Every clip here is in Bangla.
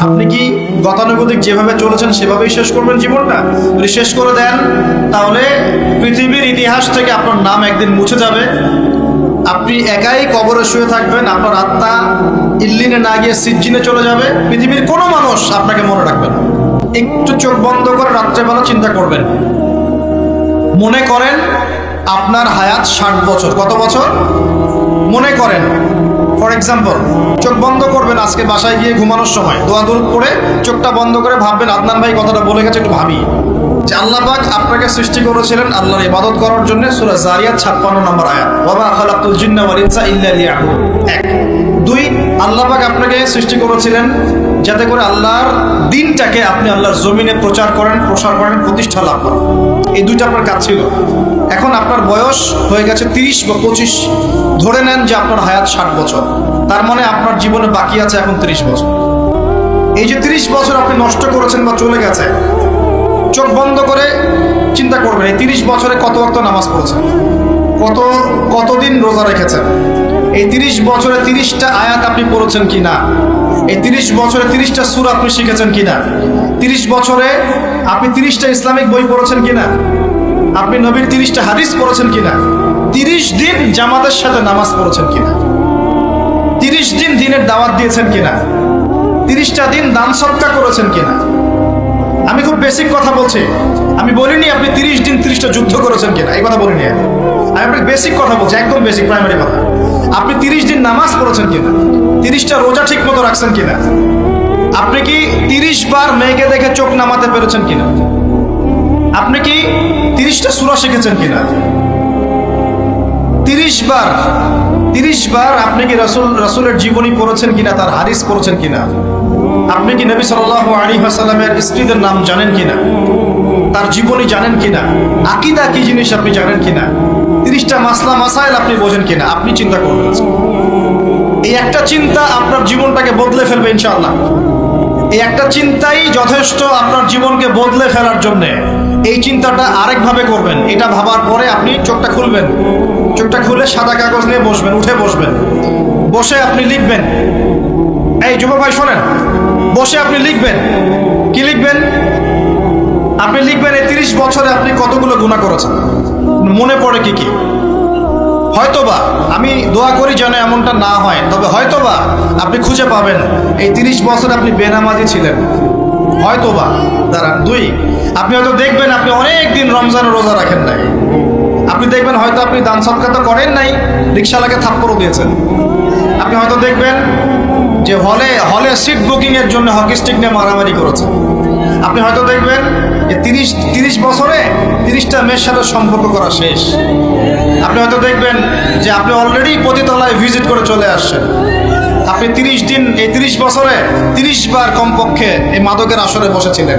আপনি কি গতানুগতিক যেভাবে চলেছেন সেভাবেই শেষ করবেন জীবনটা? যদি শেষ করে দেন, তাহলে পৃথিবীর ইতিহাস থেকে আপনার নাম একদিন মুছে যাবে। আপনি একাই কবরে শুয়ে থাকবেন, আপনার আত্মা ইল্লিনে না গিয়ে সিজ্জিনে চলে যাবে। পৃথিবীর কোনো মানুষ আপনাকে মনে রাখবে না। একটু চোখ বন্ধ করে রাত্রেবেলা চিন্তা করবেন। মনে করেন আপনার হায়াত ষাট বছর। কত বছর? মনে করেন। ফর এক্সাম্পল চোখ বন্ধ করবেন আজকে বাসায় গিয়ে ঘুমানোর সময়। দোয়া দূর করে চোখটা বন্ধ করে ভাববেন, আদনান ভাই কথাটা বলে গেছে, একটু ভাবি। যে আল্লাহ পাক আপনাকে সৃষ্টি করেছিলেন আল্লাহর ইবাদত করার জন্য সূরা জারিয়াত 56 নম্বর আয়াত। ওয়া মা খালাকতুল জিন্না ওয়াল ইনসা ইল্লা লিয়াবুদুন। এক। দুই, আল্লাহ পাক আপনাকে সৃষ্টি করেছিলেন যাতে করে আল্লাহর দিনটাকে আপনি আল্লাহর জমিনে প্রচার করেন, প্রসার করেন, প্রতিষ্ঠা লাভ করেন। এই দুইটা আপনার কাজ ছিল। এখন আপনার বয়স হয়ে গেছে তিরিশ বা পঁচিশ। ধরে নেন যে আপনার হায়াত ষাট বছর। তার মানে আপনার জীবনে বাকি আছে এখন তিরিশ বছর। এই যে তিরিশ বছর আপনি নষ্ট করেছেন বা চলে গেছে, চোখ বন্ধ করে চিন্তা করবেন, এই তিরিশ বছরে কত ওয়াক্ত নামাজ পড়েছেন? কত, কতদিন রোজা রেখেছেন? এই তিরিশ বছরে তিরিশটা আয়াত আপনি পড়েছেন কি না? এই তিরিশ বছরে তিরিশটা সুর আপনি শিখেছেন কি না? তিরিশ বছরে আপনি তিরিশটা ইসলামিক বই পড়েছেন কি না? আপনি নবীর তিরিশটা হাদিস পড়েছেন কিনা? তিরিশ দিন জামাতের সাথে নামাজ পড়েছেন কিনা? তিরিশ দিন দিনের দাওয়াত দিয়েছেন কিনা? তিরিশটা দিন দান সৎকা করেছেন কিনা? আমি খুব বেসিক কথা বলছি। আমি বলিনি আপনি তিরিশ দিন তিরিশটা যুদ্ধ করেছেন কিনা। এই কথা বলিনি। আমি আপনাকে বেসিক কথা বলছি, একদম বেসিক প্রাইমারি কথা। আপনি তিরিশ দিন নামাজ পড়েছেন কিনা? তিরিশটা রোজা ঠিক মতো রাখছেন কিনা? আপনি কি তিরিশ বার মেয়েকে দেখে চোখ নামাতে পেরেছেন কিনা? আপনি কি তিরিশটা সুরা শিখেছেন কিনা? তিরিশ বার তিরিশ বার আপনি কি রাসুল, রাসুলের জীবনী পড়েছেন কিনা, তার হাদিস পড়েছেন কিনা? আপনি কি নবী সাল্লাহ আলী হাসালামের স্ত্রীদের নাম জানেন কিনা? তার জীবনী জানেন কিনা? আকিদা কি জিনিস আপনি জানেন কিনা? তিরিশটা মাসলা, মাসাইল আপনি বোঝেন কিনা? আপনি চিন্তা করবেন। এই একটা চিন্তা আপনার জীবনটাকে বদলে ফেলবে ইনশাআল্লাহ। এই একটা চিন্তাই যথেষ্ট আপনার জীবনকে বদলে ফেলার জন্য। এই চিন্তাটা আরেকভাবে করবেন। এটা ভাবার পরে আপনি চোখটা খুলবেন। চোখটা খুলে সাদা কাগজ নিয়ে বসবেন, উঠে বসবেন। বসে আপনি লিখবেন। এই যুব ভাই, শোনেন। বসে আপনি লিখবেন। কি লিখবেন? আপনি লিখবেন, এই তিরিশ বছরে আপনি কতগুলো গুণা করেছেন? মনে পড়ে কি কি? হয়তোবা, আমি দোয়া করি যেন এমনটা না হয়, তবে হয়তোবা আপনি খুঁজে পাবেন। এই তিরিশ বছর আপনি বেনামাজি ছিলেন। হয়তোবা, দাঁড়ান, দুই, আপনি হয়তো দেখবেন আপনি অনেক দিন রমজানের রোজা রাখেন নাই। আপনি দেখবেন হয়তো আপনি দান সৎকার তো করেন নাই রিক্সালাকে থাপ্পড়ও দিয়েছেন। আপনি হয়তো দেখবেন যে হলে হলে সিট বুকিং এর জন্য হকি স্টিক নিয়ে মারামারি করেছেন। আপনি হয়তো দেখবেন যে তিরিশ তিরিশ বছরে তিরিশটা মেয়ের সাথে সম্পর্ক করা শেষ। আপনি হয়তো দেখবেন যে আপনি অলরেডি পতিতলায় ভিজিট করে চলে আসছেন। আপনি তিরিশ দিন, এই তিরিশ বছরে তিরিশ বার কমপক্ষে এই মাদকের আসরে বসেছিলেন।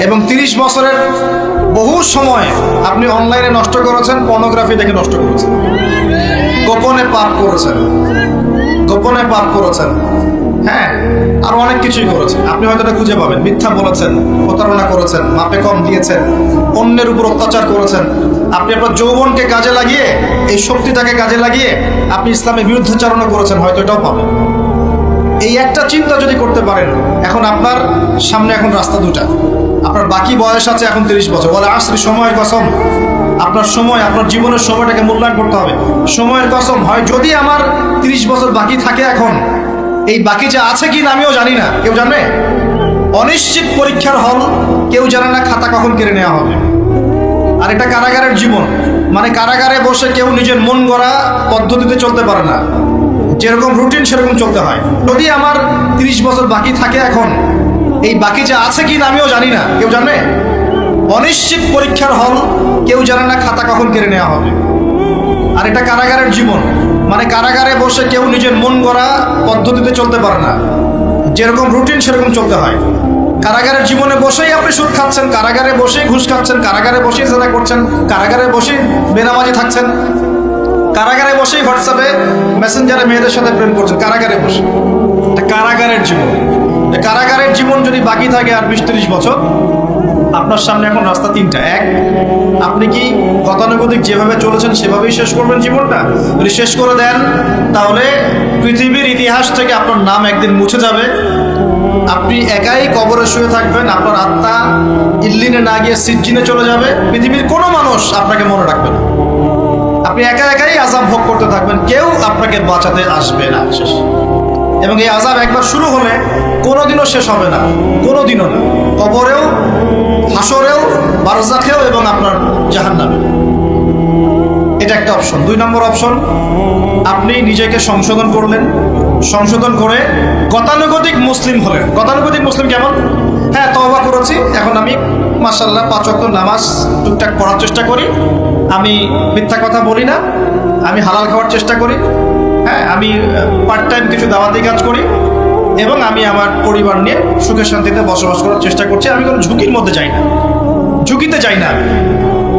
এবং তিরিশ বছরের বহু সময় আপনি অনলাইনে নষ্ট করেছেন, পর্নোগ্রাফি দেখে নষ্ট করেছেন। গোপনে পাপ করেছেন। গোপনে পাপ করেছেন। হ্যাঁ আরও অনেক কিছুই করেছেন। আপনি হয়তো এটা খুঁজে পাবেন। মিথ্যা বলেছেন, প্রতারণা করেছেন, মাপে কম দিয়েছেন, অন্যের উপর অত্যাচার করেছেন আপনি আপনার যৌবনকে কাজে লাগিয়ে, এই শক্তিটাকে কাজে লাগিয়ে আপনি ইসলামের বিরুদ্ধাচারণা করেছেন, হয়তো এটাও পাবেন। এই একটা চিন্তা যদি করতে পারেন, এখন আপনার সামনে এখন রাস্তা দুটা। আপনার বাকি বয়স আছে এখন তিরিশ বছর। বলে আসলে সময়ের কসম। আপনার সময়, আপনার জীবনের সময়টাকে মূল্যায়ন করতে হবে। সময়ের কসম হয়, যদি আমার তিরিশ বছর বাকি থাকে এখন, এই বাকি যে আছে কি না আমিও জানি না। কেউ জানে? অনিশ্চিত পরীক্ষার হল, কেউ জানে না খাতা কখন কেড়ে নেওয়া হবে। আর এটা কারাগারের জীবন। মানে কারাগারে বসে কেউ নিজের মন গড়া পদ্ধতিতে চলতে পারে না। যেরকম রুটিন সেরকম চলতে হয়। যদি আমার তিরিশ বছর বাকি থাকে এখন, এই বাকি যে আছে কি না আমিও জানি না। কেউ জানে? অনিশ্চিত পরীক্ষার হল কেউ জানে না খাতা কখন কেড়ে নেওয়া হবে। আর এটা কারাগারের জীবন। মানে কারাগারে বসে কেউ নিজের মন গড়া পদ্ধতিতে চলতে পারে না। যেরকম রুটিন সেরকম চলতে হয়। কারাগারের জীবনে বসেই আপনি সুদ খাচ্ছেন, কারাগারে বসেই ঘুষ খাচ্ছেন, কারাগারে বসেই জেনা করছেন, কারাগারে বসেই বেনামাজি থাকছেন, কারাগারে বসেই হোয়াটসঅ্যাপে মেসেঞ্জারে মেয়েদের সাথে প্রেম করছেন, কারাগারে বসে। কারাগারের জীবন। কারাগারের জীবন যদি বাকি থাকে আর বিশ তিরিশ বছর, আপনার সামনে এখন রাস্তা তিনটা। এক, আপনি কি গতানুগতিক যেভাবে চলেছেন সেভাবেই শেষ করবেন জীবনটা? যদি শেষ করে দেন, তাহলে পৃথিবীর ইতিহাস থেকে আপনার নাম একদিন মুছে যাবে। আপনি একাই কবরে শুয়ে থাকবেন, আপনার আত্মা ইল্লিনে না গিয়ে সিজ্জিনে চলে যাবে, পৃথিবীর কোনো মানুষ আপনাকে মনে রাখবে না। আপনি একা একাই আজাব ভোগ করতে থাকবেন, কেউ আপনাকে বাঁচাতে আসবে না শেষ। এবং এই আজাব একবার শুরু হলে কোনোদিনও শেষ হবে না, কোনোদিনও না। কবরেও হাসরেও বারজাখেও এবং আপনার জাহান্নামে। এটা একটা অপশন। দুই নম্বর অপশন আপনি নিজেকে সংশোধন করলেন। সংশোধন করে গতানুগতিক মুসলিম হলেন। গতানুগতিক মুসলিম কেমন? হ্যাঁ তওবা করেছি। এখন আমি মাসাল্লাহ পাঁচ নামাজ টুকটাক পড়ার চেষ্টা করি। আমি মিথ্যা কথা বলি না। আমি হালাল খাওয়ার চেষ্টা করি। হ্যাঁ আমি পার্ট টাইম কিছু দাওয়াতি কাজ করি। এবং আমি আমার পরিবার নিয়ে সুখে শান্তিতে বসবাস করার চেষ্টা করছি। আমি কোনো ঝুঁকির মধ্যে যাই না। ঝুঁকিতে যাই না।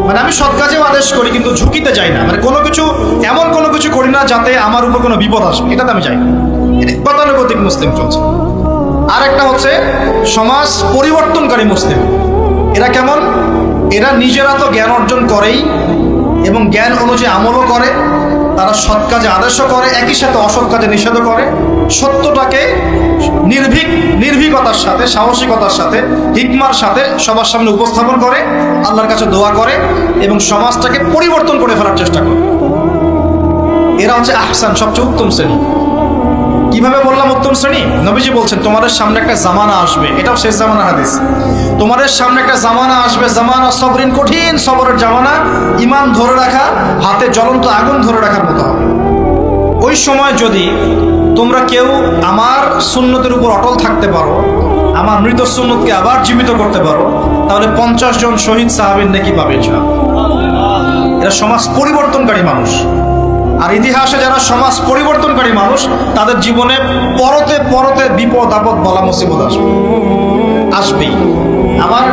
মানে আমি সৎ কাজেও আদেশ করি, কিন্তু ঝুঁকিতে যাই না। মানে কোনো কিছু, এমন কোনো কিছু করি না যাতে আমার উপর কোনো বিপদ আসবে। এটাতে আমি যাই না। গতানুগতিক মুসলিম চলছে। আর একটা হচ্ছে, সমাজ পরিবর্তনকারী মুসলিম। এরা কেমন? এরা নিজেরা তো জ্ঞান অর্জন করেই এবং জ্ঞান অনুযায়ী আমলও করে। তারা সৎ কাজে আদেশও করে, একই সাথে অসৎ কাজে নিষেধও করে। সত্যটাকে নির্ভীক, নির্ভীকতার সাথে, সাহসিকতার সাথে, হিকমার সাথে সবার সামনে উপস্থাপন করে, আল্লাহর কাছে দোয়া করে এবং সমাজটাকে পরিবর্তন করে ফেলার চেষ্টা করে। এরা হচ্ছে আহসান, সবচেয়ে উত্তম শ্রেণি। কীভাবে বললাম উত্তম শ্রেণি? নবীজি বলছেন, তোমাদের সামনে একটা জামানা আসবে। এটাও শেষ জামানা হাদিস। তোমাদের সামনে একটা জামানা আসবে, জামানা সবরিন কঠিন সবরের জামানা। ইমান ধরে রাখা, হাতে জ্বলন্ত আগুন ধরে রাখার মতো ওই সময় যদি তোমরা কেউ আমার সুন্নতের উপর অটল থাকতে পারো, আমার মৃত সুন্নতকে আবার জীবিত করতে পারো, তাহলে পঞ্চাশ জন শহীদ সাহাবিন নাকি পাবে। এরা সমাজ পরিবর্তনকারী মানুষ। আর ইতিহাসে যারা সমাজ পরিবর্তনকারী মানুষ, তাদের জীবনে পরতে পরতে বিপদ আপদ বলা মুসিবত আসবে। আসবেই। আমার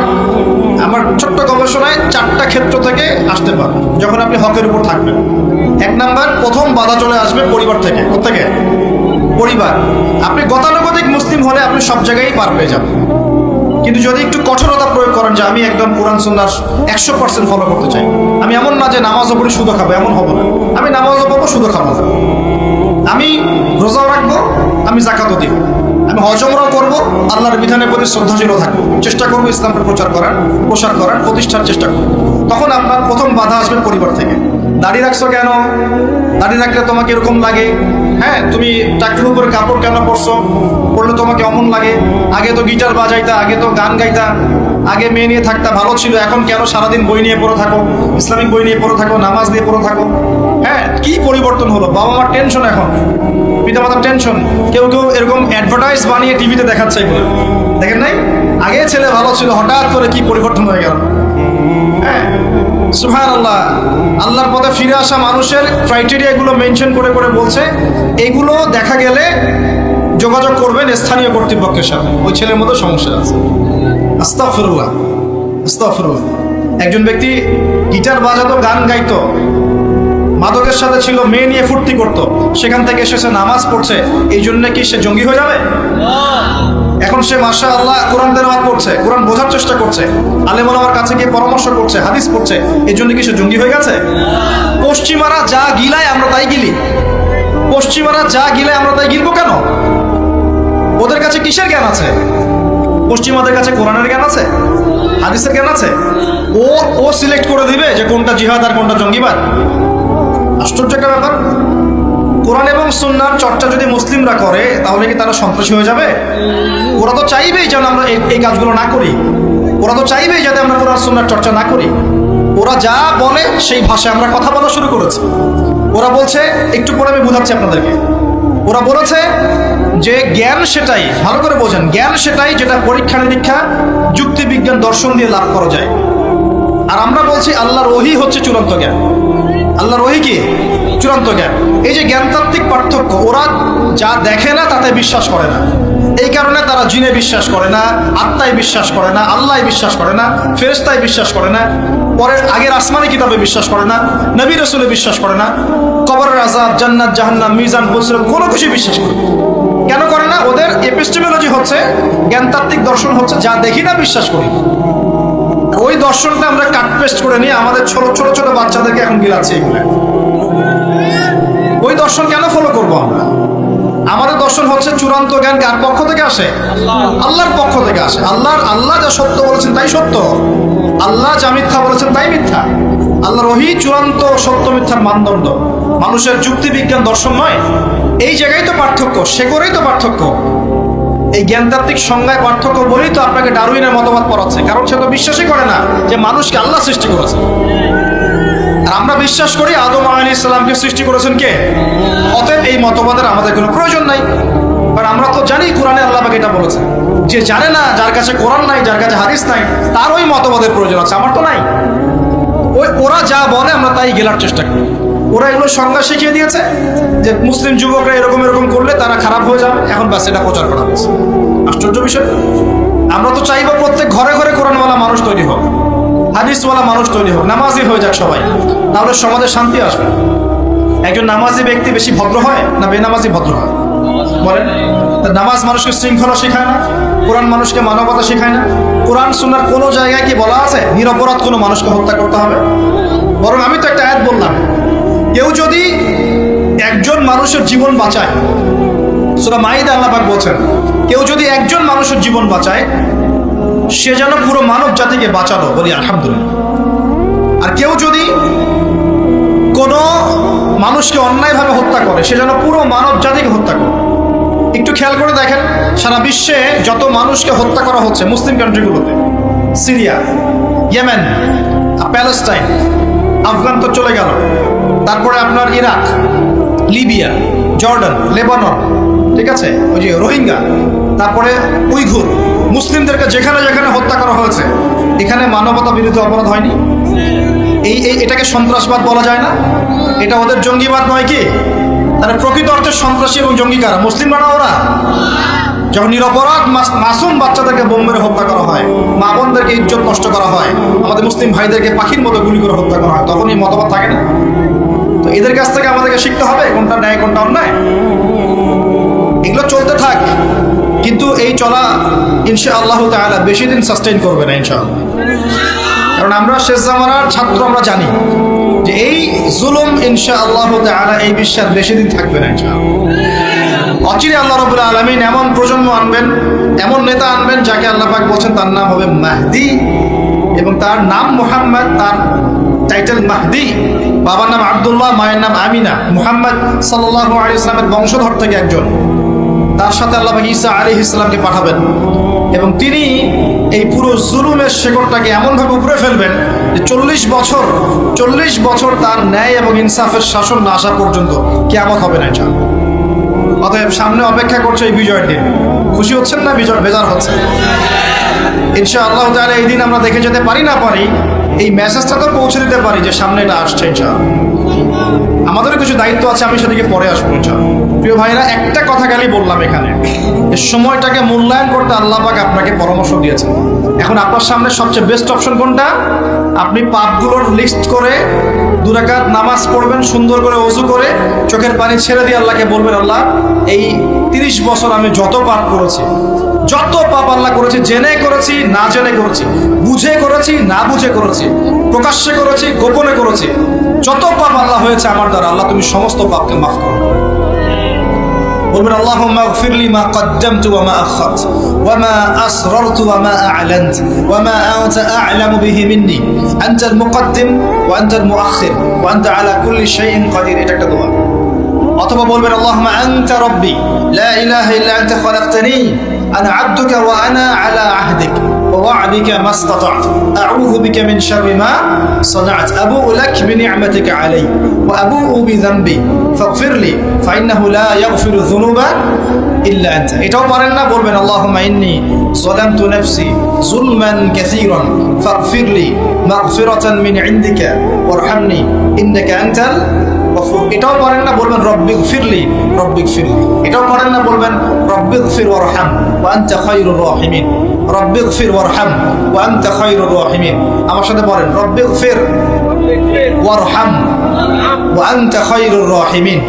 আমার ছোট্ট গবেষণায় চারটা ক্ষেত্র থেকে আসতে পারে, যখন আপনি হকের উপর থাকবেন। এক নাম্বার, প্রথম বাধা চলে আসবে পরিবার থেকে থেকে পরিবার। আপনি গতানুগতিক মুসলিম হলে আপনি সব জায়গায় পার পেয়ে যাবেন। কিন্তু যদি একটু কঠোরতা প্রয়োগ করেন যে আমি একদম কোরআন সন্ন্যাস একশো পার্সেন্ট ফলো করতে চাই, আমি এমন না যে নামাজও পড়ি শুধু খাব, এমন হব না। আমি নামাজও পড়ব শুধু খাব না। আমি রোজাও রাখব, আমি জাকাতও দিব। আমি হজমরাও করব, আল্লাহর বিধানের প্রতি শ্রদ্ধাশীল থাকব। চেষ্টা করব ইসলামকে প্রচার করার, প্রসার করার, প্রতিষ্ঠার চেষ্টা করব। তখন আপনার প্রথম বাধা আসবে পরিবার থেকে। দাড়ি রাখছো কেন? দাড়ি রাখলে তোমাকে এরকম লাগে? হ্যাঁ তুমি চাকরির উপরে কাপড় কেন পরছো? পড়লে তোমাকে অমন লাগে। আগে তো গিটার বাজাইতা, আগে তো গান গাইতা, আগে মেয়ে নিয়ে থাকতা, ভালো ছিল। এখন কেন সারাদিন বই নিয়ে পড়ে থাকো? ইসলামিক বই নিয়ে পড়ে থাকো, নামাজ নিয়ে পড়ে থাকো? হ্যাঁ কি পরিবর্তন হলো? বাবা মার টেনশন এখন। পিতা মাতার টেনশন কেউ কেউ এরকম অ্যাডভার্টাইজ বানিয়ে টিভিতে দেখাচ্ছে এগুলো। দেখেন নাই? আগে ছেলে ভালো ছিল, হঠাৎ করে কি পরিবর্তন হয়ে গেল? হ্যাঁ সুহান আল্লাহ আল্লাহর পথে ফিরে আসা মানুষের ক্রাইটেরিয়াগুলো মেনশন করে করে বলছে, এগুলো দেখা গেলে যোগাযোগ করবেন স্থানীয় কর্তৃপক্ষের সাথে ওই ছেলের মতো সমস্যা আছে। আস্তাফিরুল্লাহ আস্তাফিরুল্লাহ একজন ব্যক্তি গিটার বাজাতো, গান গাইতো, মাদকের সাথে ছিল, মেয়ে নিয়ে ফুর্তি করত, সেখান থেকে এসেছে নামাজ পড়ছে, এই জন্য কি সে জঙ্গি হয়ে যাবে? এখন সে মাসা আল্লাহ কোরআন তেলাওয়াত করছে, কোরআন বোঝার চেষ্টা করছে আলেম আমার কাছে গিয়ে পরামর্শ করছে, হাদিস পড়ছে এই জন্য কি সে জঙ্গি হয়ে গেছে? পশ্চিমারা যা গিলায় আমরা তাই গিলি। পশ্চিমারা যা গিলায় আমরা তাই গিলবো কেন? ওদের কাছে কিসের জ্ঞান আছে? পশ্চিমাদের কাছে কোরআনের জ্ঞান আছে? হাদিসের জ্ঞান আছে? ও ও সিলেক্ট করে দিবে যে কোনটা জিহাদ আর কোনটা জঙ্গিবাদ। আশ্চর্য একটা ব্যাপার। কোরআন এবং সুন্নার চর্চা যদি মুসলিমরা করে, তাহলে কি তারা সন্ত্রাসী হয়ে যাবে? ওরা তো চাইবেই যেন আমরা এই- কাজগুলো না করি। ওরা তো চাইবেই যাতে আমরা কোরআন সুন্নার চর্চা না করি। ওরা যা বলে, সেই ভাষায় আমরা কথা বলা শুরু করেছি। ওরা বলছে, একটু পরে আমি বোঝাচ্ছি আপনাদেরকে। ওরা বলেছে যে জ্ঞান সেটাই, ভালো করে বোঝেন, জ্ঞান সেটাই যেটা পরীক্ষা নিরীক্ষা, যুক্তি বিজ্ঞান দর্শন দিয়ে লাভ করা যায়। আর আমরা বলছি, আল্লাহর ওহি হচ্ছে চূড়ান্ত জ্ঞান। আল্লাহর ওহি কি? চূড়ান্ত জ্ঞান। এই যে জ্ঞানতাত্ত্বিক পার্থক্য, ওরা যা দেখে না, তাতে বিশ্বাস করে না। এই কারণে তারা জিনে বিশ্বাস করে না, আত্মায় বিশ্বাস করে না আল্লাহ বিশ্বাস করে না ফেরেস্তায় বিশ্বাস করে না, পরের আগের আসমানি কিতাবে বিশ্বাস করে না, নবী রসুলে বিশ্বাস করে না, কবরের আজাব জান্নাত, জাহান্নাম, মিজান বসর কোনো কিছু বিশ্বাস করে কেন করে না? ওদের এপিস্টেমোলজি হচ্ছে, জ্ঞানতাত্ত্বিক দর্শন হচ্ছে, যা দেখি না, বিশ্বাস করি ওই দর্শনটা আমরা কাট পেস্ট করে নিয়ে আমাদের ছোট ছোট ছোট বাচ্চাদেরকে এখন গিলাচ্ছি এগুলো দর্শন কেন ফলো করব আমরা? আমাদের দর্শন হচ্ছে চূড়ান্ত জ্ঞান কার পক্ষ থেকে আসে? আল্লাহর পক্ষ থেকে আসে। আল্লাহর, আল্লাহ যা সত্য বলেছেন তাই সত্য। আল্লাহ যা মিথ্যা বলেছেন তাই মিথ্যা। আল্লাহ রহি চূড়ান্ত সত্য মিথ্যার মানদণ্ড। মানুষের যুক্তি বিজ্ঞান দর্শন নয়। এই জায়গায় তো পার্থক্য, সে করেই তো পার্থক্য। এই জ্ঞানতাত্ত্বিক সংজ্ঞায় পার্থক্য বলেই তো আপনাকে ডারুইনের মতবাদ পড়াচ্ছে। কারণ সে তো বিশ্বাসই করে না যে মানুষকে আল্লাহ সৃষ্টি করেছে। আর আমরা বিশ্বাস করি আদম আলী ইসলামকে সৃষ্টি করেছেন কে? অতএব এই মতবাদের আমাদের কোনো প্রয়োজন নাই। কারণ আমরা তো জানি কোরআনে আল্লাহ এটা বলেছে যে জানে না, যার কাছে কোরআন নাই, যার কাছে হাদিস নাই, তার ওই মতবাদের প্রয়োজন আছে। আমার তো নাই। ওই ওরা যা বলে আমরা তাই গেলার চেষ্টা করি। ওরা এগুলো সংজ্ঞা শিখিয়ে দিয়েছে যে মুসলিম যুবকরা এরকম এরকম করলে তারা খারাপ হয়ে যাবে। এখন ব্যাস, এটা প্রচার করা হচ্ছে। আশ্চর্য বিষয়। আমরা তো চাইব প্রত্যেক ঘরে ঘরে কোরআনওয়ালা মানুষ তৈরি হোক। হাদিসওয়ালা মানুষ তৈরি হোক, নামাজি হয়ে যাক সবাই। তাহলে সমাজে শান্তি আসবে। একজন নামাজি ব্যক্তি বেশি ভদ্র হয় না বেনামাজি ভদ্র হয়? বলেন। নামাজ মানুষকে শৃঙ্খলা শেখায় না? কোরআন মানুষকে মানবতা শেখায় না? কোরআন শোনার কোনো জায়গায় কি বলা আছে? নিরপরাধ কোনো মানুষকে হত্যা করতে হবে? বরং আমি তো একটা অ্যাড বললাম। কেউ যদি একজন মানুষের জীবন বাঁচায়, সুরা মাইদা আল্লাপাক বলছেন, কেউ যদি একজন মানুষের জীবন বাঁচায় সে যেন পুরো মানব জাতিকে বাঁচালো বলি আলহামদুলিল্লাহ। আর কেউ যদি কোনো মানুষকে অন্যায়ভাবে হত্যা করে, সে যেন পুরো মানব জাতিকে হত্যা করে। একটু খেয়াল করে দেখেন, সারা বিশ্বে যত মানুষকে হত্যা করা হচ্ছে মুসলিম কান্ট্রিগুলোতে, সিরিয়া, ইয়েমেন প্যালেস্টাইন, আফগান তো চলে গেল। তারপরে আপনার ইরাক, লিবিয়া, জর্ডান, লেবানন, ঠিক আছে? ওই যে রোহিঙ্গা, তারপরে উইঘুর মুসলিমদেরকে যেখানে যেখানে হত্যা করা হয়েছে, এখানে মানবতা বিরোধী অপরাধ হয়নি? এই এই, এটাকে সন্ত্রাসবাদ বলা যায় না? এটা ওদের জঙ্গিবাদ নয় কি? তাহলে প্রকৃত অর্থে সন্ত্রাসী এবং জঙ্গি কারা? মুসলিমরা না ওরা? যখন নিরপরাধ মাস- মাসুম বাচ্চাদেরকে বোম মেরে হত্যা করা হয় মা বোনদেরকে ইজ্জত নষ্ট করা হয়, আমাদের মুসলিম ভাইদেরকে পাখির মতো গুলি করে হত্যা করা হয় তখন এই মতবাদ থাকে না? তো এদের কাছ থেকে আমাদেরকে শিখতে হবে, কোনটা ন্যায়, কোনটা অন্যায়। এগুলো চলতে থাক। কিন্তু এই চলা ইনশা আল্লাহ তাআলা বেশি দিন সাস্টেইন করবে না ইনশাআল্লাহ। কারণ আমরা শেষ জামানার ছাত্র, আমরা জানি যে এই জুলুম ইনশা আল্লাহ তাআলা এই বিশ্বাস বেশি দিন থাকবে না ইনশাআল্লাহ। অচিরে আল্লাহ রবুল আলমিন এমন প্রজন্ম আনবেন, এমন নেতা আনবেন যাকে আল্লাহ পাক বলছেন তার নাম হবে মাহদি এবং তার নাম মোহাম্মদ, তার টাইটেল মাহদি। বাবার নাম আব্দুল্লাহ, মায়ের নাম আমিনা। মুহাম্মদ সাল্লাহ আলী ইসলামের বংশধর থেকে একজন। তার সাথে আল্লাহ ঈসা আলী ইসলামকে পাঠাবেন। এবং তিনি এই পুরো জুলুমের শেকড়টাকে এমনভাবে উপরে ফেলবেন যে চল্লিশ বছর চল্লিশ বছর তার ন্যায় এবং ইনসাফের শাসন না আসা পর্যন্ত কেয়ামত হবে না এটা অতএব সামনে অপেক্ষা করছে এই বিজয়ের দিন খুশি হচ্ছেন না? বিজয় বেজার হচ্ছে। ইনশা আল্লাহ তাহলে এই দিন আমরা দেখে যেতে পারি না পারি, এই মেসেজটা তো পৌঁছে দিতে পারি যে সামনে এটা আসছে ইনশা আমাদেরও কিছু দায়িত্ব আছে, আমি সেদিকে পরে আসব ইনশা প্রিয় ভাইরা, একটা কথা খালি বললাম এখানে। সময়টাকে মূল্যায়ন করতে আল্লাহ পাক আপনাকে পরামর্শ দিয়েছেন। এখন আপনার সামনে সবচেয়ে বেস্ট অপশন কোনটা? আপনি পাপগুলোর লিস্ট করে দুরাকাত নামাজ পড়বেন, সুন্দর করে অজু করে, চোখের পানি ছেড়ে দিয়ে আল্লাহকে বলবেন, আল্লাহ, এই তিরিশ বছর আমি যত পাপ করেছি, যত পাপ আল্লাহ করেছি, জেনে করেছি, না জেনে করেছি, বুঝে করেছি, না বুঝে করেছি, প্রকাশ্যে করেছি, গোপনে করেছি, যত পাপ আল্লাহ হয়েছে আমার দ্বারা, আল্লাহ তুমি সমস্ত পাপকে মাফ করো। ومن اللهم اغفر لي ما قدمت وما أخرت وما أسررت وما أعلنت وما أنت أعلم به مني. أنت المقدم وأنت المؤخر وأنت على كل شيء قدير أطلب من اللهم أنت ربي لا إله إلا أنت خلقتني أنا عبدك وأنا على عهدك ووعدك ما استطعت أعوذ بك من شر ما صنعت أبوء لك بنعمتك علي وأبوء بذنبي فاغفر لي فإنه لا يغفر الذنوب إلا أنت এটাও পারেন না বলবেন اللهم إني ظلمت نفسي ظلما كثيرا فاغفر لي مغفرة من عندك وارحمني إنك أنت গফুর এটাও পারেন না বলবেন রব্বিক ফিরলি রব্বিক ফিরলি এটাও পারেন না বলবেন রব্বিক ফির ওয়ারহাম ওয়া আনতা খায়রুর রাহিমিন রব্বিক ফির ওয়ারহাম ওয়া আনতা খায়রুর রাহিমিন। আমার সাথে বলেন রব্বিক ফির ওয়ারহাম ওয়া আনতা খায়রুর রাহিমিন।